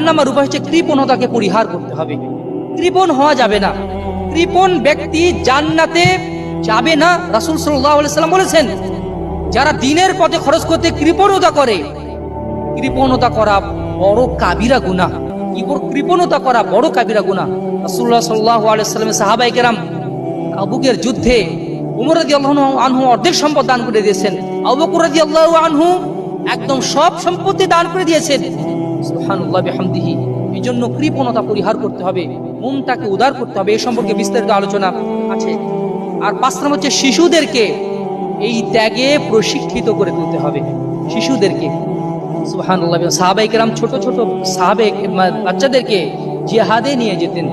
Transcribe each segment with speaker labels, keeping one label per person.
Speaker 1: Number উপায় হচ্ছে কৃপণতাকে পরিহার করতে হবে। কৃপণ হওয়া যাবে না। কৃপণ ব্যক্তি জান্নাতে যাবে না। রাসূল সাল্লাম বলেছেন, যারা দিনের পথে খরচ করতে কৃপণতা করে, কৃপণতা করা বড় কাবিরা কৃপ- কৃপণতা করা বড় কাবিরা গুনাহ। রাসূলুল্লাহ সাল্লাল্লাহু আলাইহি সাল্লামের সাহাবায়ে কেরাম আবুকের যুদ্ধে উমর আনহু অর্ধেক সম্পদ দান করে দিয়েছেন। আবু বকর রাদিয়াল্লাহু আনহু একদম সব সম্পত্তি দান করে দিয়েছেন। এই জন্য কৃপণতা পরিহার করতে হবে উদার করতে হবে এই সম্পর্কে বিস্তারিত আলোচনা আছে। আর পাঁচ নম্বর হচ্ছে শিশুদেরকে এই ত্যাগে প্রশিক্ষিত করে তুলতে হবে, শিশুদেরকে। কেরাম ছোট ছোট বাচ্চাদেরকে জিহাদে নিয়ে যেতেন।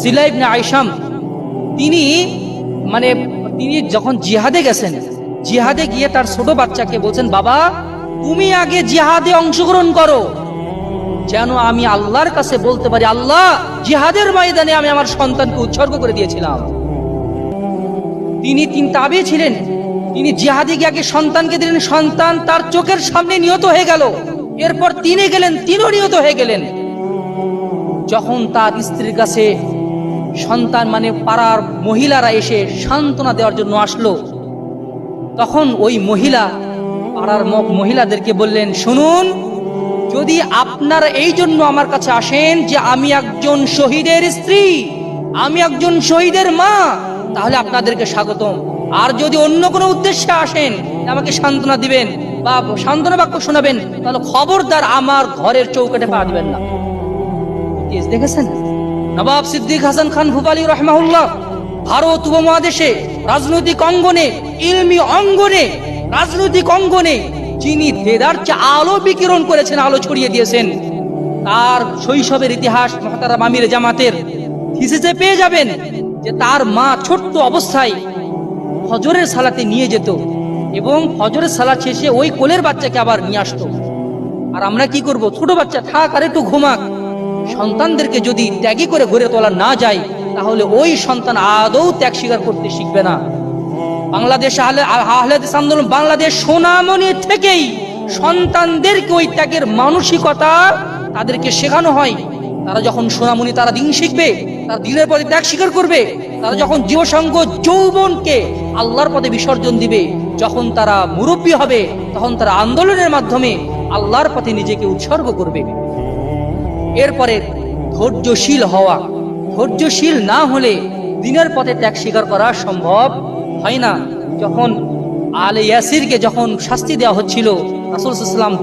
Speaker 1: সিলাইবনে আইসাম তিনি মানে তিনি যখন জিহাদে গেছেন, জিহাদে গিয়ে তার ছোট বাচ্চাকে বলছেন, বাবা তুমি আগে জিহাদে অংশগ্রহণ করো। যেন আমি আল্লাহর কাছে বলতে পারি, আল্লাহ, জিহাদের ময়দানে আমি আমার সন্তানকে উৎসর্গ করে দিয়েছিলাম। তিনি তিন তাবে ছিলেন। তিনি জিহাদি গিয়ে আগে সন্তানকে দিলেন। সন্তান তার চোখের সামনে নিহত হয়ে গেল। এরপর তিনি গেলেন, তিনিও নিহত হয়ে গেলেন। যখন তার স্ত্রীর কাছে সন্তান মানে পাড়ার মহিলারা এসে সান্ত্বনা দেওয়ার জন্য আসলো, তখন ওই মহিলা পাড়ার ম- মহিলাদেরকে বললেন, শুনুন, যদি আপনারা এই জন্য আমার কাছে আসেন যে আমি একজন শহীদের স্ত্রী, আমি একজন শহীদের মা, তাহলে আপনাদেরকে স্বাগতম। আর যদি অন্য কোনো উদ্দেশ্যে আসেন, আমাকে সান্ত্বনা দিবেন বা সান্ত্বনা বাক্য শোনাবেন, তাহলে খবরদার আমার ঘরের চৌকাটে পা দিবেন না। দেখেছেন? নবাব সিদ্দিক হাসান খান ভূপালী রহমাউল্লাহ ভারত উপমহাদেশে রাজনৈতিক অঙ্গনে, ইলমি অঙ্গনে রাজনৈতিক অঙ্গনে যিনি চা আলো বিকিরণ করেছেন, আলো ছড়িয়ে দিয়েছেন, তার শৈশবের ইতিহাস মহাতারা মামির জামাতের থিসিসে পেয়ে যাবেন যে তার মা ছোট্ট অবস্থায় ফজরের সালাতে নিয়ে যেত এবং ফজরের সালাত শেষে ওই কোলের বাচ্চাকে আবার নিয়ে আসতো। আর আমরা কি করব? ছোট বাচ্চা থাক আর একটু ঘুমাক। সন্তানদেরকে যদি ত্যাগী করে গড়ে তোলা না যায়, তাহলে ওই সন্তান আদৌ ত্যাগ স্বীকার করতে শিখবে না। বাংলাদেশ আহলে আহলেদিস আন্দোলন বাংলাদেশ সোনামণি থেকেই সন্তানদেরকে ওই ত্যাগের মানসিকতা তাদেরকে শেখানো হয়। তারা যখন সোনামণি তারা দিন শিখবে, তারা দিনের পথে ত্যাগ স্বীকার করবে। তারা যখন জীবসঙ্গ যৌবনকে আল্লাহর পথে বিসর্জন দিবে, যখন তারা মুরব্বী হবে, তখন তারা আন্দোলনের মাধ্যমে আল্লাহর পথে নিজেকে উৎসর্গ করবে। এরপরে ধৈর্যশীল হওয়া। ধৈর্যশীল না হলে দিনের পথে ত্যাগ স্বীকার করা সম্ভব হয় না? যখন আলে ইয়াসিরকে যখন শাস্তি দেওয়া হচ্ছিল, রাসূল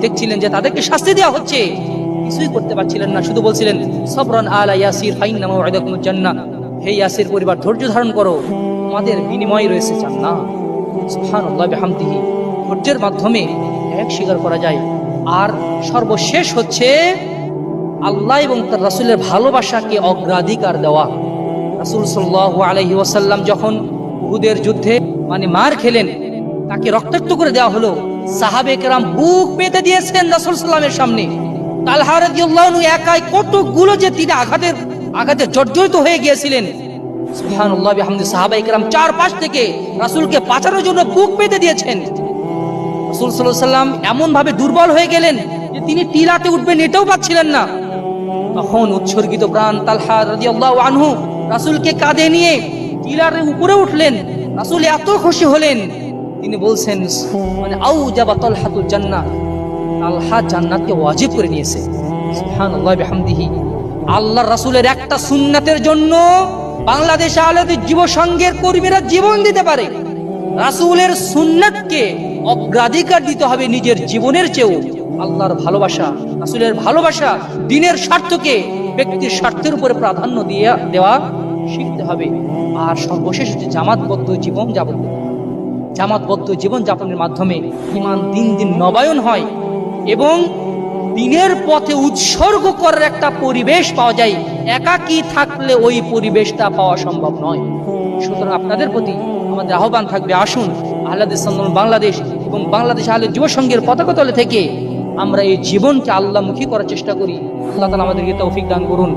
Speaker 1: দেখছিলেন যে তাদেরকে শাস্তি দেওয়া হচ্ছে, কিছুই করতে পারছিলেন না, শুধু বলছিলেন, সবরান আলা ইয়াসির মাওয়াদাকুমুল জান্নাহ হে ইয়াসির, পরিবার, ধৈর্য ধারণ করো, তোমাদের বিনিময় রয়েছে সুবহানাল্লাহ বিহামদিহি। ধৈর্যের মাধ্যমে ত্যাগ স্বীকার করা যায়। আর সর্বশেষ হচ্ছে, আল্লাহ এবং তার রাসূলের ভালোবাসাকে অগ্রাধিকার দেওয়া। রাসূল সাল্লাল্লাহু আলাইহি ওয়াসাল্লাম যখন উহুদের যুদ্ধে মানে মার খেলেন, তাকে রক্তাক্ত করে দেওয়া হলো। সাহাবে কেরাম বুক পেতে দিয়েছেন রাসূল সাল্লামের সামনে। তালহা রাদিয়াল্লাহু আনহু একাই কতগুলো যে তিনি আঘাতের, আঘাতে জর্জরিত হয়ে গিয়েছিলেন। থেকে রাসূলকে জন্য বুক পেতে দুর্বল হয়ে গেলেন যে তিনি পাচ্ছিলেন না। তখন উৎসর্গিত প্রাণ আনহু রাসূলকে কাঁধে নিয়ে টিলার উপরে উঠলেন। রাসূল এত খুশি হলেন। তিনি বলছেন মানে আউ জাবা তালহাতুল জান্নাহ। তালহা জান্নাতকে ওয়াজিব করে নিয়েছে। সুবহানাল্লাহ আল্লাহর রাসূলের একটা সুন্নাতের জন্য বাংলাদেশ আলাদের যুব সংঘের কর্মীরা জীবন দিতে পারে। রাসূলের সুন্নাতকে অগ্রাধিকার দিতে হবে নিজের জীবনের চেয়েও। আল্লাহর ভালোবাসা, রাসূলের ভালোবাসা, দিনের স্বার্থকে ব্যক্তির স্বার্থের উপরে প্রাধান্য দিয়ে দেওয়া শিখতে হবে। আর সর্বশেষ হচ্ছে জামাতবদ্ধ জীবন যাপন। জামাতবদ্ধ জীবন যাপনের মাধ্যমে ইমান দিন দিন নবায়ন হয় এবং দিনের পথে উৎসর্গ করার একটা পরিবেশ পাওয়া যায়। একাকী থাকলে ওই পরিবেশটা পাওয়া সম্ভব নয়। সুতরাং আপনাদের প্রতি আমাদের আহ্বান থাকবে, আসুন আন্দোলন বাংলাদেশ এবং বাংলাদেশ আহলে যুব সংঘের পতাকা তলে থেকে আমরা এই জীবনকে আল্লাহমুখী করার চেষ্টা করি। আল্লাহ তালা আমাদেরকে তৌফিক দান করুন।